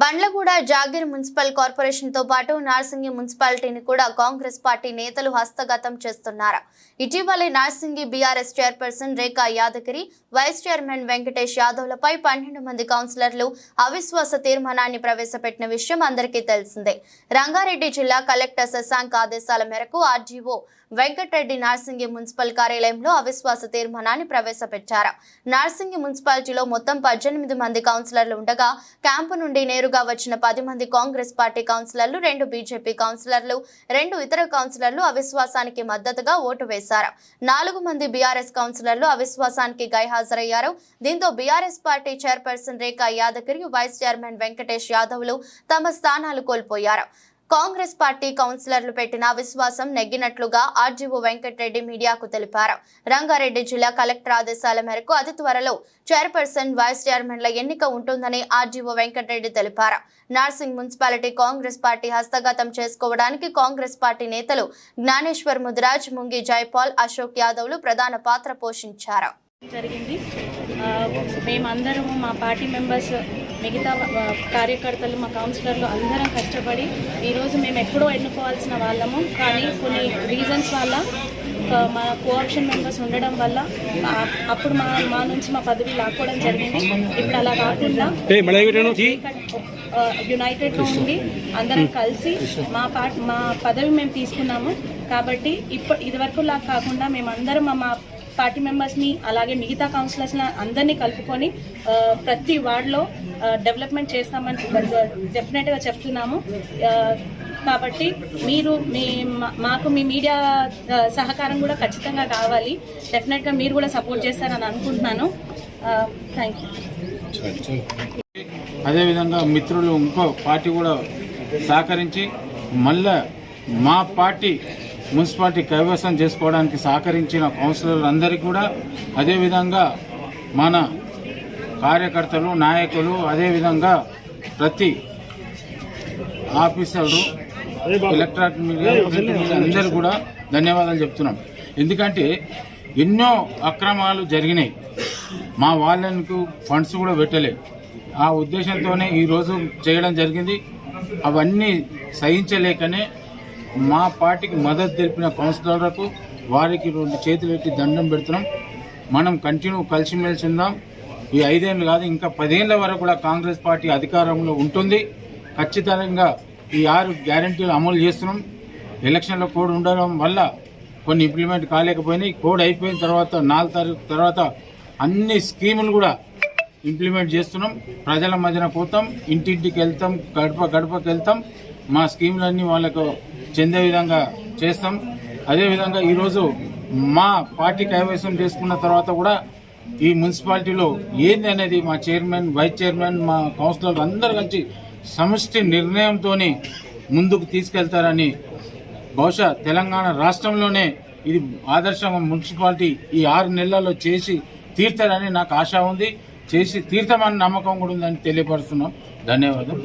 Bandlaguda jagir municipal కార్పొరేషన్తో పాటు నార్సింగి మున్సిపాలిటీని కూడా కాంగ్రెస్ పార్టీ నేతలు హస్తగతం చేస్తున్నారు. ఇటీవలే Narsingi BRS chairperson Rekha Yadagiri vice chairman Venkatesh యాదవ్లపై పన్నెండు మంది కౌన్సిలర్లు అవిశ్వాస తీర్మానాన్ని ప్రవేశపెట్టిన విషయం అందరికీ తెలిసిందే. రంగారెడ్డి జిల్లా కలెక్టర్ శశాంక్ ఆదేశాల మేరకు ఆర్జీఓ వెంకటరెడ్డి నార్సింగి మున్సిపల్ కార్యాలయంలో అవిశ్వాస తీర్మానాన్ని ప్రవేశపెట్టారు. నార్సింగి మున్సిపాలిటీలో మొత్తం పద్దెనిమిది మంది కౌన్సిలర్లు ఉండగా క్యాంపు నుండి నేరు నేరుగా వచ్చిన పది మంది కాంగ్రెస్ పార్టీ కౌన్సిలర్లు రెండు బీజేపీ కౌన్సిలర్లు రెండు ఇతర కౌన్సిలర్లు అవిశ్వాసానికి మద్దతుగా ఓటు వేశారు. నాలుగు మంది బీఆర్ఎస్ కౌన్సిలర్లు అవిశ్వాసానికి గైహాజరయ్యారు. దీంతో BRS party chairperson Rekha Yadagiri vice chairman Venkatesh యాదవ్లు తమ స్థానాలు కోల్పోయారు. కాంగ్రెస్ పార్టీ కౌన్సిలర్లు పెట్టిన విశ్వాసం నెగ్గినట్లుగా ఆర్జీవో వెంకటరెడ్డి మీడియాకు తెలిపారు. రంగారెడ్డి జిల్లా కలెక్టర్ ఆదేశాల మేరకు అతి త్వరలో చైర్పర్సన్ వైస్ చైర్మన్ల ఎన్నిక ఉంటుందని ఆర్జీవో వెంకటరెడ్డి తెలిపారు. నార్సింగ్ మున్సిపాలిటీ కాంగ్రెస్ పార్టీ హస్తగతం చేసుకోవడానికి కాంగ్రెస్ పార్టీ నేతలు జ్ఞానేశ్వర్ ముదిరాజ్ ముంగి జైపాల్ అశోక్ యాదవ్లు ప్రధాన పాత్ర పోషించారు. జరిగింది. మేమందరము మా పార్టీ మెంబర్స్ మిగతా కార్యకర్తలు మా కౌన్సిలర్లు అందరం కష్టపడి ఈరోజు మేము ఎప్పుడో ఎన్నుకోవాల్సిన వాళ్ళము. కానీ కొన్ని రీజన్స్ వల్ల మా కోఆప్షన్ మెంబర్స్ ఉండడం వల్ల అప్పుడు మా మా నుంచి మా పదవి లాక్కోవడం జరిగింది. ఇప్పుడు అలా కాకుండా యునైటెడ్గా ఉండి అందరం కలిసి మా పార్ట్ మా పదవి మేము తీసుకున్నాము. కాబట్టి ఇప్పుడు ఇదివరకు లా కాకుండా మేమందరం మా మా పార్టీ మెంబర్స్ని అలాగే మిగతా కౌన్సిలర్స్ని అందరినీ కలుపుకొని ప్రతి వార్డులో డెవలప్మెంట్ చేస్తామని డెఫినెట్గా చెప్తున్నాము. కాబట్టి మీరు మీ మాకు మీ మీడియా సహకారం కూడా ఖచ్చితంగా కావాలి. డెఫినెట్గా మీరు కూడా సపోర్ట్ చేస్తారని అనుకుంటున్నాను. Thank you. అదేవిధంగా మిత్రులు ఇంకో పార్టీ కూడా సహకరించి మళ్ళా మా పార్టీ మున్సిపాలిటీ కైవసం చేసుకోవడానికి సహకరించిన కౌన్సిలర్లందరికీ కూడా అదేవిధంగా మన కార్యకర్తలు నాయకులు అదేవిధంగా ప్రతి ఆఫీసర్లు ఎలక్ట్రానిక్ మీడియా అందరూ కూడా ధన్యవాదాలు చెప్తున్నాం. ఎందుకంటే ఎన్నో అక్రమాలు జరిగినాయి. మా వాళ్ళకు ఫండ్స్ కూడా పెట్టలేదు. ఆ ఉద్దేశంతోనే ఈరోజు చేయడం జరిగింది. అవన్నీ సహించలేకనే మా పార్టీకి మద్దతు తెలిపిన కౌన్సిలర్లకు వారికి రెండు చేతులు పెట్టి దండం పెడుతున్నాం. మనం కంటిన్యూ కలిసిమెలిసి ఉందాం. ఈ ఐదేళ్ళు కాదు ఇంకా పదేళ్ళ వరకు కూడా కాంగ్రెస్ పార్టీ అధికారంలో ఉంటుంది. ఖచ్చితంగా ఈ ఆరు గ్యారంటీలు అమలు చేస్తున్నాం. ఎలక్షన్లో కోడ్ ఉండడం వల్ల కొన్ని ఇంప్లిమెంట్ కాలేకపోయినాయి. కోడ్ అయిపోయిన తర్వాత నాలుగు తారీఖు తర్వాత అన్ని స్కీములు కూడా ఇంప్లిమెంట్ చేస్తున్నాం. ప్రజల మధ్యన పోతాం. ఇంటింటికి వెళ్తాం. గడప గడపకి వెళ్తాం. మా స్కీములన్నీ వాళ్ళకు చెందే విధంగా చేస్తాం. అదేవిధంగా ఈరోజు మా పార్టీ కైవసం చేసుకున్న తర్వాత కూడా ఈ మున్సిపాలిటీలో ఏంది అనేది మా చైర్మన్ వైస్ చైర్మన్ మా కౌన్సిలర్లు అందరు కలిసి సమష్టి నిర్ణయంతో ముందుకు తీసుకెళ్తారని బహుశా తెలంగాణ రాష్ట్రంలోనే ఇది ఆదర్శ మున్సిపాలిటీ ఈ ఆరు నెలల్లో చేసి తీర్తారని నాకు ఆశ ఉంది. చేసి తీర్థమని నమ్మకం కూడా ఉందని తెలియపరుస్తున్నాం. ధన్యవాదాలు.